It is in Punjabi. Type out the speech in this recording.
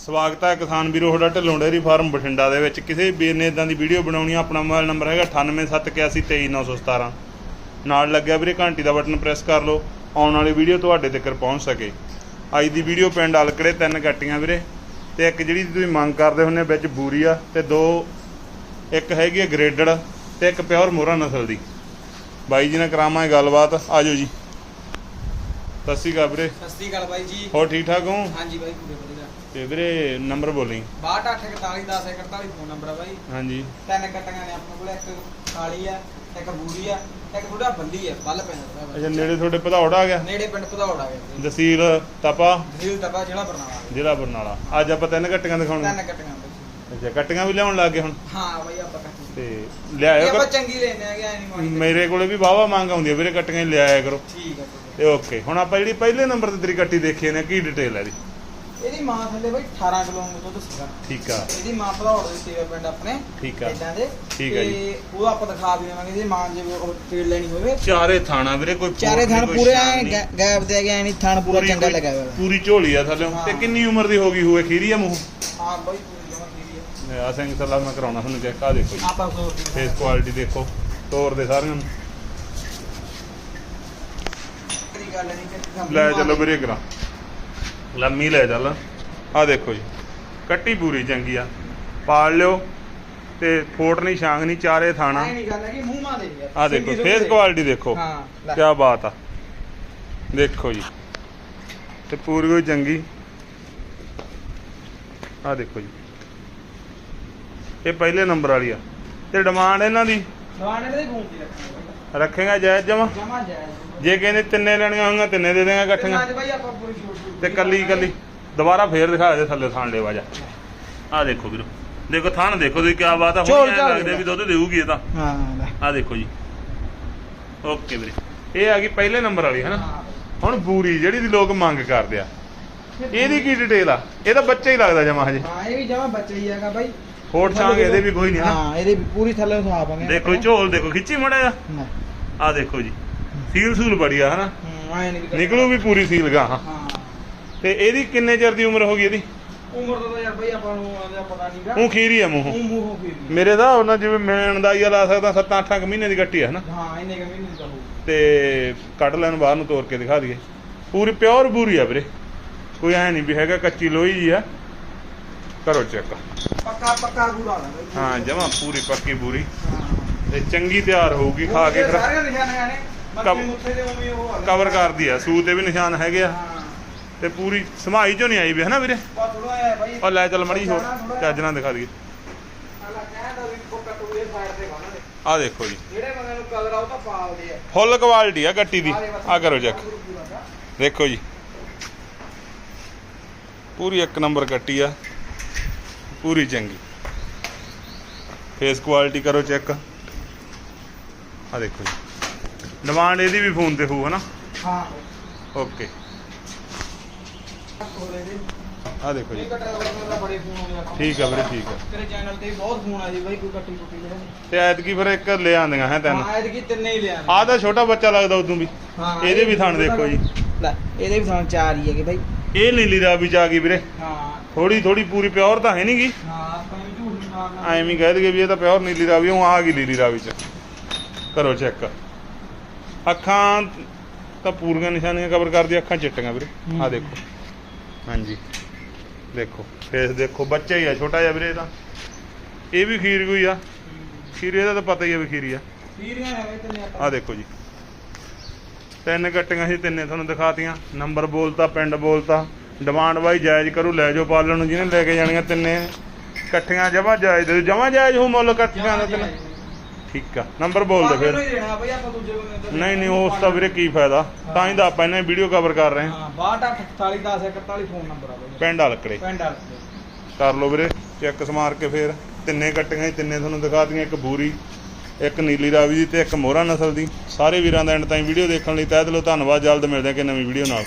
ਸਵਾਗਤ ਹੈ ਕਿਸਾਨ ਵੀਰੋ ਤੁਹਾਡਾ ਢਿੱਲੋਂ ਡੇਅਰੀ ਫਾਰਮ ਬਠਿੰਡਾ ਦੇ ਵਿੱਚ। ਕਿਸੇ ਵੀਰ ਨੇ ਇਦਾਂ ਦੀ ਵੀਡੀਓ ਬਣਾਉਣੀ ਆ ਆਪਣਾ ਮੋਬਾਈਲ ਨੰਬਰ ਹੈਗਾ 9871823917 ਨਾਲ ਲੱਗਿਆ ਵੀਰੇ ਘੰਟੀ ਦਾ ਬਟਨ ਪ੍ਰੈਸ ਕਰ ਲਓ ਆਉਣ ਵਾਲੀ ਵੀਡੀਓ ਤੁਹਾਡੇ ਤੱਕ ਪਹੁੰਚ ਸਕੇ। ਅੱਜ ਦੀ ਵੀਡੀਓ ਪਿੰਡ ਅਲਕੜੇ ਤਿੰਨ ਕੱਟੀਆਂ ਵੀਰੇ ਤੇ ਇੱਕ ਜਿਹੜੀ ਤੁਸੀਂ ਮੰਗ ਕਰਦੇ ਹੁੰਦੇ ਵਿੱਚ ਬੂਰੀ ਆ ਤੇ ਦੋ ਇੱਕ ਹੈਗੀ ਗ੍ਰੇਡਡ ਤੇ ਇੱਕ ਪਿਓਰ ਮੋਰਾ ਨਸਲ ਦੀ। ਬਾਈ ਜੀ ਨਾਲ ਕਰਾਵਾਂਗੇ ਗੱਲਬਾਤ ਆਜੋ ਜੀ। ਸਤਿ ਸ਼੍ਰੀ ਅਕਾਲ ਵੀਰੇ। ਸਤਿ ਸ੍ਰੀ ਅਕਾਲ ਬਾਈ ਜੀ। ਹੋਰ ਠੀਕ ਠਾਕ ਹੋ? ਹਾਂਜੀ ਬਾਈ ਪੂਰੇ ਵਧੀਆ। ਤੇ ਵੀਰੇ ਨੰਬਰ ਬੋਲੀ। 62411041 ਫੋਨ ਨੰਬਰ ਆ ਬਾਈ। ਹਾਂਜੀ। ਤਿੰਨ ਕੱਟੀਆਂ ਨੇ ਆਪਣੇ ਕੋਲ ਇੱਕ ਕਾਲੀ ਆ ਇੱਕ ਬੂਰੀ ਆ ਇੱਕ ਬੁੜਾ ਬੱਲੀ ਆ ਬੱਲ ਪੈਂਦਾ ਅੱਛਾ ਨੇੜੇ ਤੁਹਾਡੇ ਭਦੌੜ ਆ ਗਿਆ? ਨੇੜੇ ਪਿੰਡ ਭਦੌੜ ਆ ਗਿਆ ਤਹਿਸੀਲ ਤਪਾ? ਦਿਲ ਤਪਾ ਜਿਹੜਾ ਬਰਨਾਲਾ। ਜ਼ਿਲ੍ਹਾ ਬਰਨਾਲਾ। ਅੱਜ ਆਪਾਂ ਤਿੰਨ ਘੱਟੀਆਂ ਦਿਖਾਉਣੀਆਂ। ਤਿੰਨ ਕੱਟੀਆਂ ਅੱਛਾ ਕੱਟੀਆਂ ਵੀ ਲਿਆਉਣ ਲੱਗ ਗਏ ਹੁਣ? ਹਾਂ ਬਾਈ ਆਪਾਂ ਕੱਟੀ ਤੇ ਲਿਆਇਓ ਆਪਾਂ ਚੰਗੀ ਲੈਨੇ ਆ ਗਿਆ ਨਹੀਂ ਮਾੜੀ ਮੇਰੇ ਕੋਲੇ ਵੀ ਵਾਵਾ ਮੰਗ ਆਉਂਦੀ ਹੈ ਵੀਰੇ ਕੱਟੀਆਂ ਹੀ ਲਿਆਇਆ ਕਰੋ। ਠੀਕ ਆ ਤੇ ਓਕੇ ਹੁਣ ਆਪਾਂ ਜਿਹੜੀ ਪਹਿਲੇ ਨੰਬਰ ਤੇ ਤੇਰੀ ਕੱਟੀ ਦੇਖੀ ਨੇ ਕੀ ਡਿਟੇਲ ਹੈ ਆ। ਇਹਦੀ ਮਾਂ ਥੱਲੇ ਬਾਈ 18 ਕਿਲੋ ਦੁੱਧ ਸੀਗਾ। ਠੀਕ ਆ। ਇਹਦੀ ਮਾਂ ਭਦੌੜ ਦੇ ਸੇਵਾ ਪਿੰਡ ਆਪਣੇ ਠੀਕ ਆ। ਇਦਾਂ ਦੇ। ਠੀਕ ਆ ਜੀ। ਤੇ ਉਹ ਆਪਾਂ ਦਿਖਾ ਵੀ ਦੇਵਾਂਗੇ ਜੇ ਮਾਂ ਜੇ ਉਹ ਫੀਡ ਲੈਣੀ ਹੋਵੇ। ਚਾਰੇ ਥਾਣਾ ਵੀਰੇ ਕੋਈ ਚਾਰੇ ਥਣ ਪੂਰੇ। ਗੈਪ ਦੇ ਗਿਆ ਨਹੀਂ ਥਣ ਪੂਰਾ ਚੰਗਾ ਲੱਗਾ ਹੋਇਆ। ਪੂਰੀ ਝੋਲੀ ਆ ਥੱਲੇ। ਤੇ ਕਿੰਨੀ ਉਮਰ ਦੀ ਹੋ ਗਈ ਹੋਵੇ? ਖੀਰੀ ਆ ਮੂੰਹ? ਹਾਂ ਬਾਈ ਆ। ਸਿੰਘ ਸੱਲਾ ਮੈਂ ਕਰਾਉਣਾ ਤੁਹਾਨੂੰ ਚੈੱਕ ਆ ਦੇਖੋ। ਆਪਾਂ ਫੇਸ ਕੁਆਲਿਟੀ ਦੇਖੋ। ਤੋਰ ਦੇ ਸਾਰਿਆਂ ਨੂੰ। ਗੱਲ ਨਹੀਂ ਕਿ ਲੈ ਚੱਲੋ ਵੀਰੇ ਕਰਾ ਲੰਮੀ ਲੈ ਚੱਲ। ਆ ਦੇਖੋ ਜੀ ਕੱਟੀ ਪੂਰੀ ਚੰਗੀ ਆ। ਪਾਲ ਲਿਓ ਤੇ ਫੋਟ ਨਹੀਂ ਛਾਂਗ ਨਹੀਂ ਚਾਰੇ ਥਾਣਾ। ਨਹੀਂ ਗੱਲ ਹੈ ਕਿ ਮੂੰਹ ਮਾ ਦੇ ਆ। ਦੇਖੋ ਫੇਸ ਕੁਆਲਿਟੀ ਦੇਖੋ। ਹਾਂ। ਕੀ ਬਾਤ ਆ। ਦੇਖੋ ਜੀ ਤੇ ਪੂਰੀ ਕੋਈ ਚੰਗੀ। ਆ ਦੇਖੋ ਜੀ। ਇਹ ਪਹਿਲੇ ਨੰਬਰ ਵਾਲੀ ਆ। ਤੇ ਡਿਮਾਂਡ ਇਹਨਾਂ ਦੀ? ਦਵਾਨੇ ਦੇ ਗੂੰਜੀ ਰੱਖਣਾ ਰੱਖੇਗਾ ਜਾਇਜ਼ ਜਮਾ ਜਮਾ ਜਾਇਜ਼। ਜੇ ਕਹਿੰਦੇ ਤਿੰਨੇ ਲੈਣੀਆਂ ਹੋਣਗੀਆਂ ਤਿੰਨੇ ਦੇ ਦੇਗਾ ਇਕੱਠੀਆਂ। ਅੱਜ ਬਾਈ ਆਪਾਂ ਪੂਰੀ ਛੋਟ ਛੋਟ ਤੇ ਕੱਲੀ ਕੱਲੀ। ਦੁਬਾਰਾ ਫੇਰ ਦਿਖਾ ਦੇ ਥੱਲੇ ਥਾਣ ਲੈਵਾ ਜਾ। ਆ ਦੇਖੋ ਵੀਰੋ। ਦੇਖੋ ਥਾਣ ਦੇਖੋ ਤੁਸੀਂ ਕੀ ਬਾਤ ਆ। ਹੁਣ ਲੱਗਦੇ ਵੀ ਦੁੱਧ ਦੇਊਗੀ ਇਹ ਤਾਂ। ਹਾਂ ਲੈ। ਆ ਦੇਖੋ ਜੀ। ਓਕੇ ਵੀਰੇ। ਇਹ ਆ ਗਈ ਪਹਿਲੇ ਨੰਬਰ ਵਾਲੀ ਹੈ। ਨਾ ਹੁਣ ਬੂਰੀ ਜਿਹੜੀ ਦੀ ਲੋਕ ਮੰਗ ਕਰਦੇ ਆ। ਇਹਦੀ ਕੀ ਡਿਟੇਲ ਆ? ਇਹ ਤਾਂ ਬੱਚਾ ਹੀ ਲੱਗਦਾ ਜਮਾ ਹਜੇ। ਹਾਂ ਇਹ ਵੀ ਜਮਾ ਬੱਚਾ ਹੀ ਹੈਗਾ ਬਾਈ। ਫੋਟ ਛਾਂਗ ਇਹਦੇ ਵੀ ਕੋਈ ਨਹੀਂ ਨਾ ਹਾਂ ਇਹਦੇ ਵੀ ਪੂਰੀ ਥੱਲੇ ਨੂੰ ਦੇਖੋ ਝੋਲ ਦੇਖੋ। ਖਿੱਚੀ ਮੜਾ ਆ ਦੇਖੋ ਜੀ। ਸੀਲ ਸੂਲ ਬੜੀ ਆ ਹਨਾ? ਨਿਕਲੂ ਵੀ ਪੂਰੀ ਸੀਲ ਗਾ ਹਾਂ। ਤੇ ਇਹਦੀ ਕਿੰਨੇ ਚਿਰ ਦੀ ਉਮਰ ਹੋ ਗਈ ਇਹਦੀ? ਉਮਰ ਦਾ ਤਾਂ ਯਾਰ ਬਾਈ ਆਪਾਂ ਨੂੰ ਆਂਦਾ ਪਤਾ ਨਹੀਂਗਾ ਉਹ ਖੀਰੀ ਆ ਮੂੰਹ। ਉਹ ਮੂੰਹੋਂ ਫੇਰੀ ਮੇਰੇ ਦਾ ਉਹਨਾਂ ਜਿਵੇਂ ਮੈਂ ਅੰਦਾਜ਼ਾ ਲਾ ਸਕਦਾ 7-8 ਮਹੀਨੇ ਦੀ ਕੱਟੀ ਹੈ ਨਾ ਹਾਂ ਇੰਨੇ ਕ ਮਹੀਨੇ ਦਾ ਤੇ ਕੱਢ ਲੈਣ ਬਾਹਰ ਨੂੰ ਤੋੜ ਕੇ ਦਿਖਾ ਦਈਏ। ਪੂਰੀ ਪਿਓਰ ਬੂਰੀ ਆ ਵੀਰੇ। ਕੋਈ ਐ ਨਹੀਂ ਵੀ ਹੈਗਾ ਕੱਚੀ ਲੋਹੀ ਜੀ ਆ। ਕਰੋ ਚੈੱਕ। ਪੱਕਾ ਪੱਕਾ ਬਾਈ ਹਾਂ ਜਮਾ ਪੂਰੀ ਪੱਕੀ ਬੂਰੀ। ਤੇ ਚੰਗੀ ਤਿਆਰ ਹੋਊਗੀ ਖਾ ਕੇ ਫਿਰ। ਸਾਰੇ ਨਿਸ਼ਾਨੇ ਨੇ। ਕਵਰ ਕਰਦੀ ਆ ਸੂ ਤੇ ਵੀ ਨਿਸ਼ਾਨ ਹੈਗੇ ਆ। ਤੇ ਪੂਰੀ ਸਮਾਈ ਚੋਂ ਨਹੀਂ ਆਈ ਵੀ ਵੀਰੇ? ਹੈ ਬਾਈ। ਉਹ ਲੈ ਚੱਲ ਮੜੀ ਹੋਰ ਚੱਜ ਨਾਲ ਦਿਖਾ ਦਈਏ। ਆ ਦੇਖੋ ਜੀ। ਜਿਹੜੇ ਬੰਦੇ ਨੂੰ ਕਲਰ ਆ ਉਹ ਤਾਂ ਪਾਲਦੇ ਆ। ਫੁੱਲ ਕੁਆਲਿਟੀ ਆ ਗੱਟੀ ਦੀ। ਆ ਕਰੋ ਚੈੱਕ ਦੇਖੋ ਜੀ। ਪੂਰੀ ਇੱਕ ਨੰਬਰ ਕੱਟੀ ਆ। ਪੂਰੀ ਚੰਗੀ। ਫੇਸ ਕੁਆਲਿਟੀ ਕਰੋ ਚੈੱਕ ਆ ਦੇਖੋ ਜੀ। ਡਿਮਾਂਡ ਇਹਦੀ ਵੀ ਫੋਨ ਤੇ ਹੋਊ ਹਨਾ? ਹਾਂ। ਓਕੇ। ਕੋਲੇ ਦੇ ਆ ਦੇਖੋ ਜੀ। ਬੜੇ ਫੋਨ ਆ ਠੀਕ ਆ ਵੀਰੇ ਠੀਕ ਆ। ਤੇਰੇ ਚੈਨਲ ਤੇ ਵੀ ਬਹੁਤ ਫੋਨ ਆ ਜੀ ਬਾਈ ਕੋਈ ਕੱਟੀ ਕੁੱਟੀ ਜਿਹੜੇ। ਤੇ ਐਤਕੀ ਫਿਰ ਇੱਕ ਲੈ ਆਂਦੀਆਂ ਹੈ ਤੈਨੂੰ। ਹਾਂ ਇਹਦੇ ਕੀ ਤਿੰਨੇ ਹੀ ਲਿਆ ਆਹ ਤਾਂ ਛੋਟਾ ਬੱਚਾ ਲੱਗਦਾ ਉਦੋਂ ਵੀ। ਹਾਂ ਇਹਦੇ ਵੀ ਥਣ ਦੇਖੋ ਜੀ। ਲੈ ਇਹਦੇ ਵੀ ਥਣ ਚਾਰ ਹੀ ਹੈਗੇ ਬਾਈ। ਇਹ ਨੀਲੀ ਰਾਵੀ ਚ ਆ ਗਈ ਵੀਰੇ। ਹਾਂ। ਥੋੜੀ ਥੋੜੀ ਪੂਰੀ ਪਿਓਰ ਤਾਂ ਹੈ ਨਹੀਂਗੀ। ਹਾਂ ਨਹੀਂ ਐਵੇਂ ਹੀ ਕਹਿ ਦਈਏ ਵੀ ਇਹ ਤਾਂ ਪਿਓਰ ਨੀਲੀ ਰਾਵੀ ਉਹ ਆ ਗਈ ਨੀਲੀ ਰਾਵੀ ਚ। ਕਰੋ ਚੈੱਕ। ਅੱਖਾਂ ਤਾਂ ਪੂਰੀਆਂ ਨਿਸ਼ਾਨੀਆਂ ਕਵਰ ਕਰਦੀ ਅੱਖਾਂ ਚਿੱਟੀਆਂ ਵੀਰੇ। ਆ। ਦੇਖੋ। ਹਾਂਜੀ। ਦੇਖੋ ਫੇਸ ਦੇਖੋ ਬੱਚਾ ਹੀ ਆ ਛੋਟਾ ਜਿਹਾ ਵੀਰੇ ਤਾਂ। ਇਹ ਵੀ ਖੀਰ ਕੋਈ ਆ? ਖੀਰ ਇਹਦਾ ਤਾਂ ਪਤਾ ਹੀ ਆ ਵੀ ਖੀਰੀ ਆ। ਨੇ ਬਾਈ ਤਿੰਨੇ ਆ ਦੇਖੋ ਜੀ। ਤਿੰਨ ਕੱਟੀਆਂ ਸੀ ਤਿੰਨੇ ਤੁਹਾਨੂੰ ਦਿਖਾਤੀਆਂ। ਨੰਬਰ ਬੋਲਤਾ ਪਿੰਡ ਬੋਲਤਾ। ਡਿਮਾਂਡ ਵਾਈ ਜਾਇਜ਼ ਕਰੂ ਲੈ ਜਾਓ ਪਾਲਣ ਨੂੰ ਜਿਹਨੇ ਲੈ ਕੇ ਜਾਣੀਆਂ ਤਿੰਨੇ। ਇਕੱਠੀਆਂ ਜਮਾ ਜਾਇਜ਼ ਦੇ ਜਮਾ ਜਾਇਜ਼ ਹੋ ਮੁੱਲ ਇਕੱਠੀਆਂ ਦਾ ਤਿੰਨ। ਠੀਕ ਆ। ਨੰਬਰ ਬੋਲ ਦੇ ਫਿਰ। ਫਿਰ ਦੇਣਾ ਬਾਈ ਆਪਾਂ ਦੂਜੇ ਬੰਦੇ ਤੋਂ ਨਹੀਂ ਨਹੀਂ ਉਸ ਤਾਂ ਵੀਰੇ ਕੀ ਫਾਇਦਾ? ਤਾਂ ਹੀ ਤਾਂ ਆਪਾਂ ਇਹਨਾਂ ਵੀਡੀਓ ਕਵਰ ਕਰ ਰਹੇ ਹਾਂ। ਹਾਂ 62 48 10 41 ਫੋਨ ਨੰਬਰ ਆ ਬਾਈ। ਪਿੰਡ ਹਲਕੜੇ ਪਿੰਡ ਕਰ ਲਓ ਵੀਰੇ ਚੈੱਕ ਸਮਾਰ ਕੇ ਫੇਰ। ਤਿੰਨੇ ਕੱਟੀਆਂ ਤਿੰਨੇ ਤੁਹਾਨੂੰ ਦਿਖਾਤੀਆਂ ਇੱਕ ਬੂਰੀ ਇੱਕ ਨੀਲੀ ਰਾਵੀ ਦੀ ਤੇ ਇੱਕ ਮੋਹਰਾ ਨਸਲ ਦੀ। ਸਾਰੇ ਵੀਰਾਂ ਦਾ ਐਂਡ ਤਾਈਂ ਵੀਡੀਓ ਦੇਖਣ ਲਈ ਤਹਿ ਦਿਲੋਂ ਧੰਨਵਾਦ ਜਲਦ ਮਿਲਦੇ ਹਾਂ ਕਿ ਨਵੀਂ ਵੀਡੀਓ ਨਾਲ।